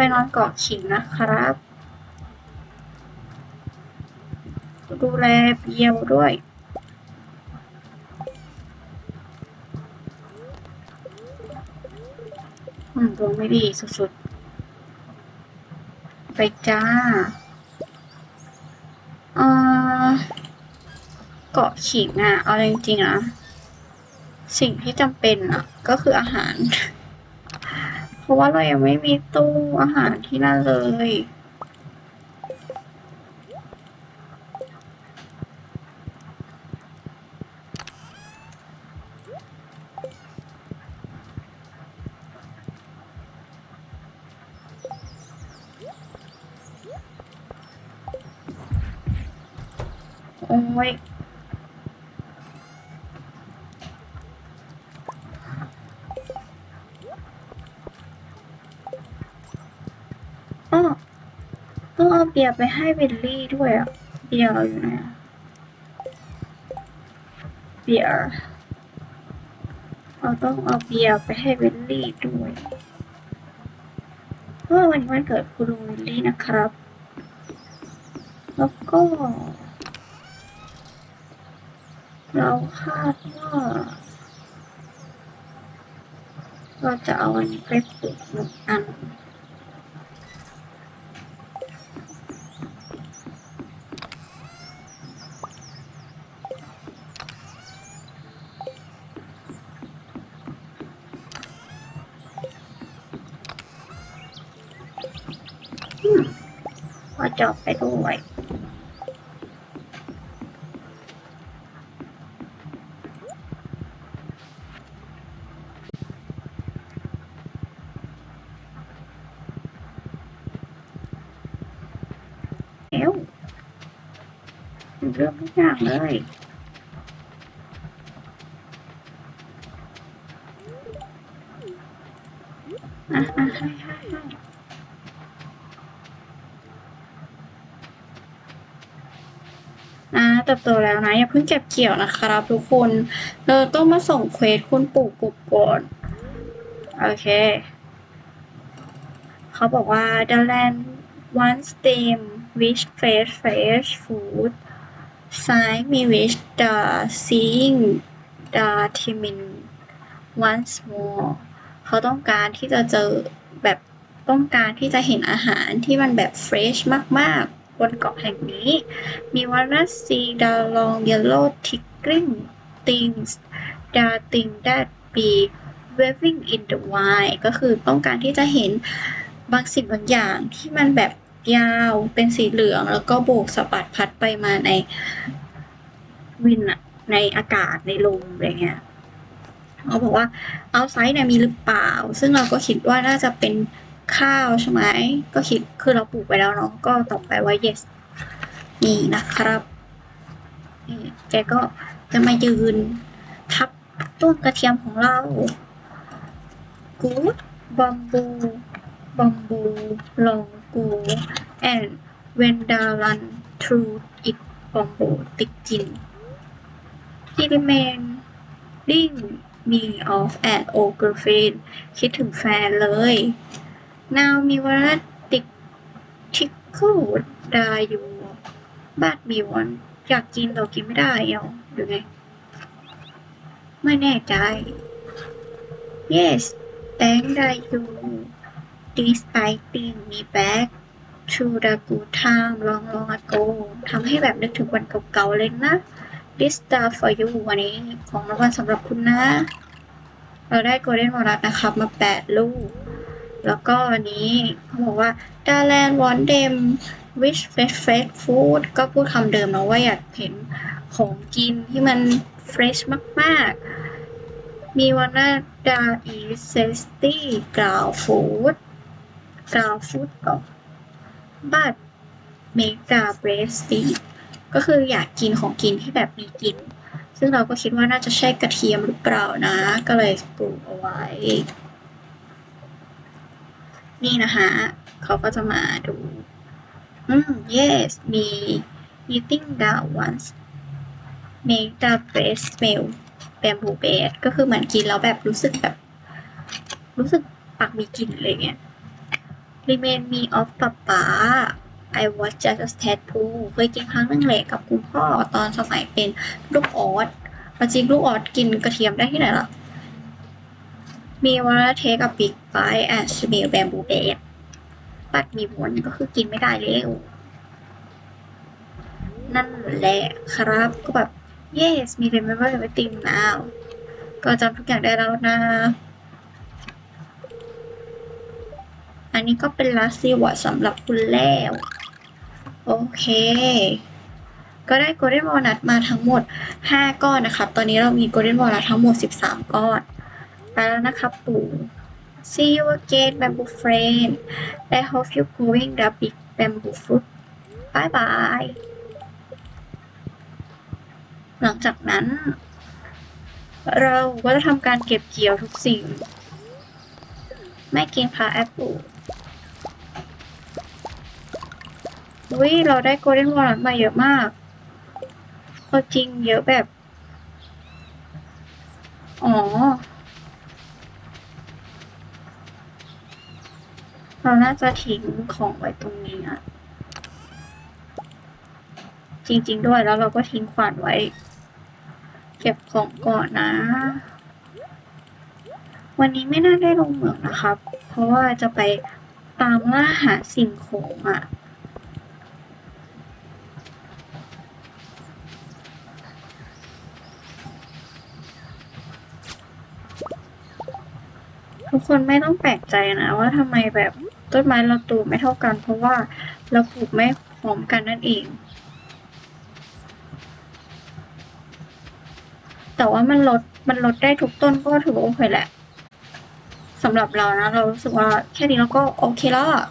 ไปนอนเกาะขิงนะครับ ดูแลเปียวด้วยอืมดวงไม่ดีสุดๆ ไปจ้าเอ่อเกาะขิงอะเอาจริงๆนะ สิ่งที่จำเป็นอะก็คืออาหาร ราะว่าเรายังไม่มีตู้อาหารที่นั่นเลย โอ้ย ต้องเอาเบียร์ไปให้เบลลี่ด้วยอะ เบียร์เราอยู่ไหนอะเบียร์ เราต้องเอาเบียร์ไปให้เบลลี่ด้วย เพราะวันนี้วันเกิดคุณลุงเบลลี่นะครับ แล้วก็ เราคาดว่าเราจะเอาอันนี้ไปปลูกหนึ่งอัน ก็จบไปด้วยเอ้วเรื่องทุกอย่างเลยอะอะให้ให้ให้อ่า เติบโตแล้วนะ อย่าเพิ่งเก็บเกี่ยวนะครับทุกคนเราต้องมาส่งเควสคุณปู่กบก่อน โอเค เขาบอกว่า the land once them which fresh fresh food ซ้ายมี which the seeing the timin once more เขาต้องการที่จะเจอแบบต้องการที่จะเห็นอาหารที่มันแบบ fresh มากๆ บนเกาะแห่งนี้ มีวันนัส see the long yellow tickling things the thing that be waving in the wild ก็คือต้องการที่จะเห็นบางสิ่งบางอย่างที่มันแบบยาวเป็นสีเหลือง แล้วก็โบกสะบัดพัดไปมาในวินอะในอากาศในลมอะไรเงี้ยเขาบอกว่า outside เนี่ยมีหรือเปล่า ซึ่งเราก็คิดว่าน่าจะเป็น ข้าวใช่ไหมก็คิดคือเราปลูกไปแล้วเนาะก็ตอบไปว่า yes นี่นะครับนี่แกก็จะมายืน ทับต้นกระเทียมของเรา good bamboo bamboo long go and when the run through it bamboo ติดจิน he remain ring me of an old girlfriend คิดถึงแฟนเลย now มีวาระติด tickle ได้อยู่บ้านมีวันอยากกินแต่กินไม่ได้เอาหรือไง ไม่แน่ใจ yes thank that you despite being me back to the good time long long ago ทำให้แบบนึกถึงวันเก่าๆเลยนะ this stuff for you วันนี้ของรางวัลสำหรับคุณนะ เราได้ golden walnut นะครับมาแปดลูก แล้วก็วันนี้เขาบอกว่า d a r l a n want them wish fresh fresh food ก็พูดคำเดิมเนาะว่าอยากเห็นของกินที่มัน fresh มากๆ มีวันน่าดาอีเซสตี้กล่าวฟูดกล่าวฟูดก่อนบัตเมกาเบรสตีก็คืออยากกินของกินที่แบบมีกลิ่นซึ่งเราก็คิดว่าน่าจะใช่กระเทียมหรือเปล่านะ ก็เลยปลูกเอาไว้ นี่นะคะเขาก็จะมาดู อืม yes มี eating the ones make the breast smell bamboo bed ก็คือเหมือนกินแล้วแบบรู้สึกแบบ รู้สึกปากมีกลิ่นอะไรเงี้ย Remain me of ป๊าป๊า I was just a tadpole เคยกินครั้งนึงแหละกับคุณพ่อตอนสมัยเป็นลูกออสจริงลูกออสกินกระเทียมได้ที่ไหนล่ะ มีวันลเทกับบิ๊กไบแอนด์สมิลแบมบูเบดปัดมีวนก็คือกินไม่ได้แล้ว นั่นแหละครับก็แบบ yes มี remember everything now ก็จำทุกอย่างได้แล้วนะ อันนี้ก็เป็น last reward สำหรับคุณแล้ว โอเค ก็ได้ golden walnut มาทั้งหมด 5 ก้อนนะครับตอนนี้เรามี golden walnut ทั้งหมด 13 ก้อน ไปแล้วนะครับปู่ see you again bamboo friend I hope you growing the big bamboo fruit bye bye หลังจากนั้น เราก็จะทำการเก็บเกี่ยวทุกสิ่ง ไม่กินพาแอปเปิลอุ้ยเราได้โกลเด้นวอลลัมาเยอะมากเอาจริงเยอะแบบ อ๋อ เรา น่าจะทิ้งของไว้ตรงนี้อะจริง ๆ ด้วยแล้วเราก็ทิ้งขวานไว้ เก็บของก่อนนะ วันนี้ไม่น่าได้ลงเหมืองนะครับ เพราะว่าจะไปตามล่าหาสิ่งของอะ่ะทุกคนไม่ต้องแปลกใจนะว่าทำไมแบบ ต้นไม้เราตูไม่เท่ากัน เพราะว่าเราปลูกไม่พร้อมกันนั่นเอง แต่ว่ามันลดมันลดได้ทุกต้นก็ถือว่าโอเคแหละสำหรับเรานะ เรารู้สึกว่าแค่นี้เราก็โอเคแล้วอะ